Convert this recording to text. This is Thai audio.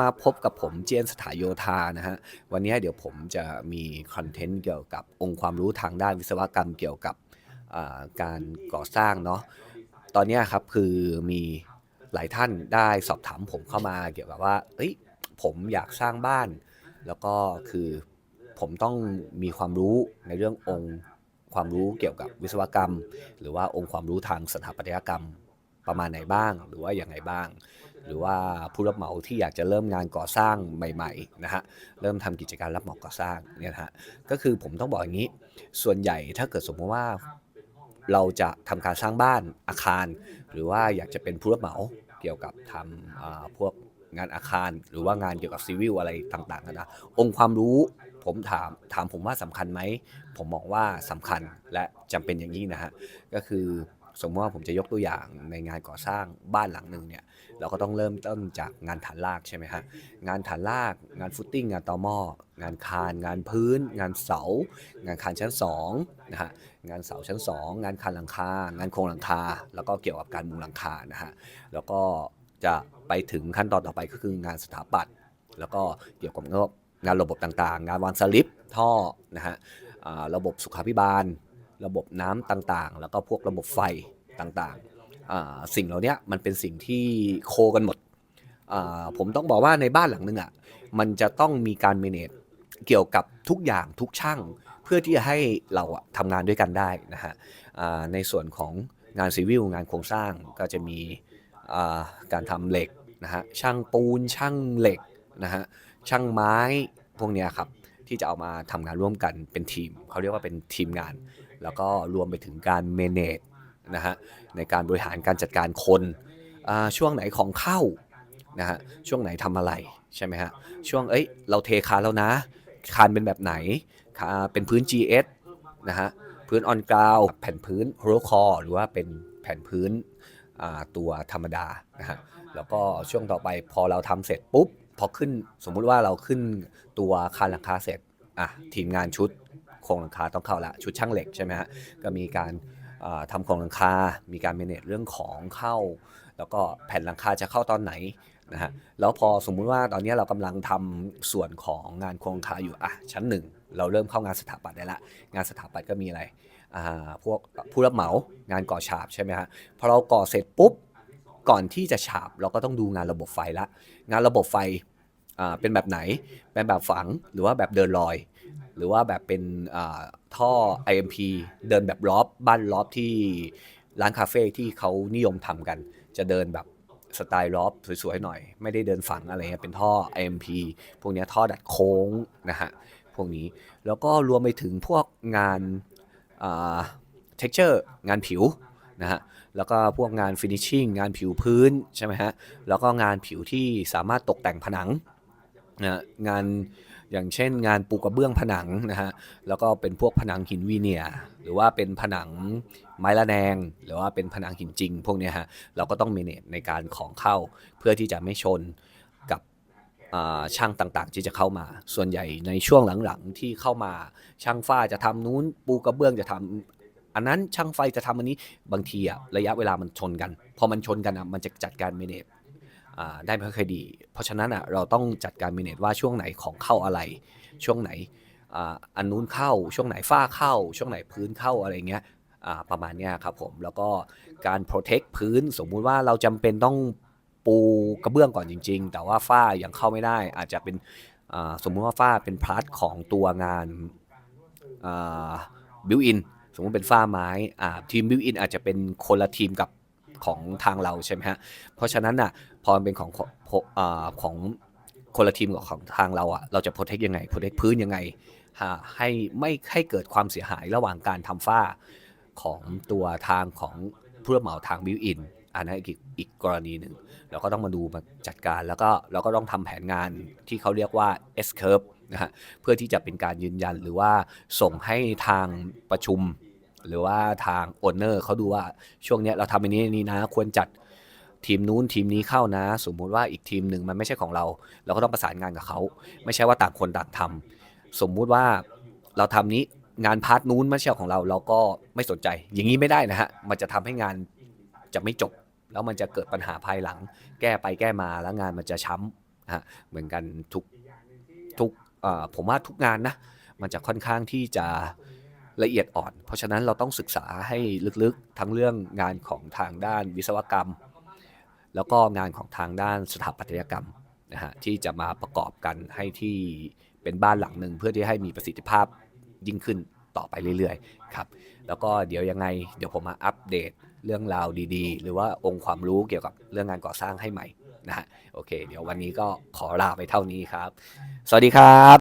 มาพบกับผมเจียนสถาโยธานะฮะวันนี้เดี๋ยวผมจะมีคอนเทนต์เกี่ยวกับองค์ความรู้ทางด้านวิศวกรรมเกี่ยวกับการก่อสร้างเนาะตอนนี้ครับคือมีหลายท่านได้สอบถามผมเข้ามาเกี่ยวกับว่าเอ้ยผมอยากสร้างบ้าน แล้วก็คือผมต้องมีความรู้ในเรื่ององค์ความรู้เกี่ยวกับวิศวกรรม หรือว่าองค์ความรู้ทางสถาปัตยกรรมประมาณไหนบ้าง หรือว่าอย่างไรบ้าง หรือว่าผู้รับเหมาที่อยากจะเริ่มงานก่อสร้างใหม่ๆนะฮะเริ่มทำกิจการรับเหมาก่อสร้างเนี่ยฮะก็คือผมต้องบอกอย่างนี้ ส่วนใหญ่ถ้าเกิดสมมติว่าเราจะทำการสร้างบ้านอาคาร หรือว่าอยากจะเป็นผู้รับเหมาเกี่ยวกับทำอ่าพวกงานอาคาร หรือว่างานเกี่ยวกับซีวิลอะไรต่างๆนะองค์ความรู้ผมถามถามผมว่าสำคัญไหม ผมมองว่าสำคัญและจำเป็นอย่างยิ่งนะฮะก็คือ สมมติว่าผมจะยกตัวอย่างในงานก่อสร้างบ้านหลังหนึ่งเนี่ยเราก็ต้องเริ่มต้นจากงานฐานรากใช่ไหมฮะงานฐานรากงานฟุตติ้งงานตอหม้องานคานงานพื้น งานเสา งานคานชั้น2นะฮะงานเสาชั้น 2 งานคานหลังคางานโครงหลังคา แล้วก็เกี่ยวกับการมุงหลังคานะฮะแล้วก็จะไปถึงขั้นตอนต่อไปก็คืองานสถาปัตย์แล้วก็เกี่ยวกับงานระบบต่างๆ งานวางสลิปท่อนะฮะระบบสุขาภิบาล ระบบน้ำต่างๆ แล้วก็พวกระบบไฟต่างๆ สิ่งเหล่านี้มันเป็นสิ่งที่โคกันหมด ผมต้องบอกว่าในบ้านหลังนึงอะมันจะต้องมีการเมเนจเกี่ยวกับทุกอย่างทุกช่าง เพื่อที่จะให้เราอะทำงานด้วยกันได้นะฮะในส่วนของงานซีวิลงานโครงสร้างก็จะมีการทำเหล็กนะฮะช่างปูนช่างเหล็กนะฮะช่างไม้พวกเนี้ยครับที่จะเอามาทำงานร่วมกันเป็นทีมเขาเรียกว่าเป็นทีมงาน แล้วก็รวมไปถึงการเมเนจนะฮะในการบริหารการจัดการคนช่วงไหนของเข้านะฮะช่วงไหนทำอะไรใช่ไหมฮะช่วงเอ้ยเราเทคานแล้วนะ คานเป็นแบบไหนคาเป็นพื้น GS นะฮะพื้นออนกราวแผ่นพื้นโฮโลคอหรือว่าเป็นแผ่นพื้นตัวธรรมดานะฮะแล้วก็ช่วงต่อไปพอเราทำเสร็จปุ๊บพอขึ้นสมมุติว่าเราขึ้นตัวคานหลังคาเสร็จอะทีมงานชุด โครงหลังคาต้องเข้าละชุดช่างเหล็กใช่ไหมฮะก็มีการอ่าทำโครงหลังคา มีการเมเนจเรื่องของเข้า แล้วก็แผ่นหลังคาจะเข้าตอนไหนนะฮะแล้วพอสมมุติว่าตอนนี้เรากำลังทำส่วนของงานโครงหลังคาอยู่อะชั้นหนึ่งเราเริ่มเข้างานสถาปัตย์ได้ละ งานสถาปัตย์ก็มีอะไรอ่าพวกผู้รับเหมางานก่อฉาบใช่ไหมฮะพอเราก่อเสร็จปุ๊บก่อนที่จะฉาบเราก็ต้องดูงานระบบไฟละ งานระบบไฟ อ่าเป็นแบบไหนเป็นแบบฝังหรือว่าแบบเดินลอย หรือว่าแบบเป็นอ่าท่อ IMP เดินแบบล็อบบ้านล็อบที่ร้านคาเฟ่ที่เขานิยมทำกัน จะเดินแบบสไตล์ล็อบสวยๆหน่อย ไม่ได้เดินฝังอะไรเงี้ยเป็นท่อ IMP พวกนี้ท่อดัดโค้งนะฮะพวกนี้แล้วก็รวมไปถึงพวกงานอ่า texture งานผิวนะฮะแล้วก็พวกงาน finishing งานผิวพื้นใช่ไหมฮะแล้วก็งานผิวที่สามารถตกแต่งผนัง นะงานอย่างเช่นงานปูกระเบื้องผนังนะฮะแล้วก็เป็นพวกผนังหินวีเนีย หรือว่าเป็นผนังไม้ละแนง หรือว่าเป็นผนังหินจริง พวกนี้ฮะเราก็ต้องเมเนจในการของเข้าเพื่อที่จะไม่ชนกับช่างต่างๆ ที่จะเข้ามา ส่วนใหญ่ในช่วงหลังๆที่เข้ามาช่างฝ้าจะทำนู้นปูกระเบื้องจะทำอันนั้นช่างไฟจะทำอันนี้บางทีอะระยะเวลามันชนกัน พอมันชนกันอะมันจะจัดการเมเนจ ได้ไม่ค่อยดี เพราะฉะนั้นอะเราต้องจัดการเมเนจว่าช่วงไหนของเข้าอะไร ช่วงไหนอันนู้นเข้า ช่วงไหนฝ้าเข้า ช่วงไหนพื้นเข้าอะไรเงี้ยประมาณเนี้ยครับผม แล้วก็การ protect พื้นสมมุติว่าเราจำเป็นต้องปูกระเบื้องก่อนจริง ๆ แต่ว่าฝ้ายังเข้าไม่ได้ อาจจะเป็นสมมุติว่าฝ้าเป็นพาร์ทของตัวงานบิวอินสมมุติเป็นฝ้าไม้ทีมบิวอินอาจจะเป็นคนละทีมกับ ของทางเราใช่ไหมฮะเพราะฉะนั้นอะพอมันเป็นของของของคนละทีมกับของทางเราอะเราจะโปรเทคยังไงโปรเทคพื้นยังไงฮะให้ไม่ให้เกิดความเสียหายระหว่างการทำฝ้าของตัวทางของผู้รับเหมาทางบิวอินอันนั้นอีกอีกกรณีหนึ่งเราก็ต้องมาดูมาจัดการแล้วก็เราก็ต้องทำแผนงานที่เขาเรียกว่า S curve นะฮะเพื่อที่จะเป็นการยืนยันหรือว่าส่งให้ทางประชุม หรือว่าทางโอนเนอร์เขาดูว่าช่วงเนี้ยเราทำอันนี้นี่นะ ควรจัดทีมนู้นทีมนี้เข้านะ สมมุติว่าอีกทีมหนึ่งมันไม่ใช่ของเรา เราก็ต้องประสานงานกับเขาไม่ใช่ว่าต่างคนต่างทำสมมุติว่าเราทำนี้งานพาร์ทนู้นไม่ใช่ของเรา เราก็ไม่สนใจ อย่างนี้ไม่ได้นะฮะมันจะทำให้งานจะไม่จบ แล้วมันจะเกิดปัญหาภายหลัง แก้ไปแก้มาแล้วงานมันจะช้นะฮะเหมือนกันทุกทุกผมว่าทุกงานนะมันจะค่อนข้างที่จะ ละเอียดอ่อน เพราะฉะนั้นเราต้องศึกษาให้ลึกๆทั้งเรื่องงานของทางด้านวิศวกรรม แล้วก็งานของทางด้านสถาปัตยกรรมนะฮะที่จะมาประกอบกันให้ที่เป็นบ้านหลังหนึ่งเพื่อที่ให้มีประสิทธิภาพยิ่งขึ้นต่อไปเรื่อยๆครับแล้วก็เดี๋ยวยังไงเดี๋ยวผมมาอัปเดตเรื่องราวดีๆ หรือว่าองค์ความรู้เกี่ยวกับเรื่องงานก่อสร้างให้ใหม่นะฮะโอเค เดี๋ยววันนี้ก็ขอลาไปเท่านี้ครับ สวัสดีครับ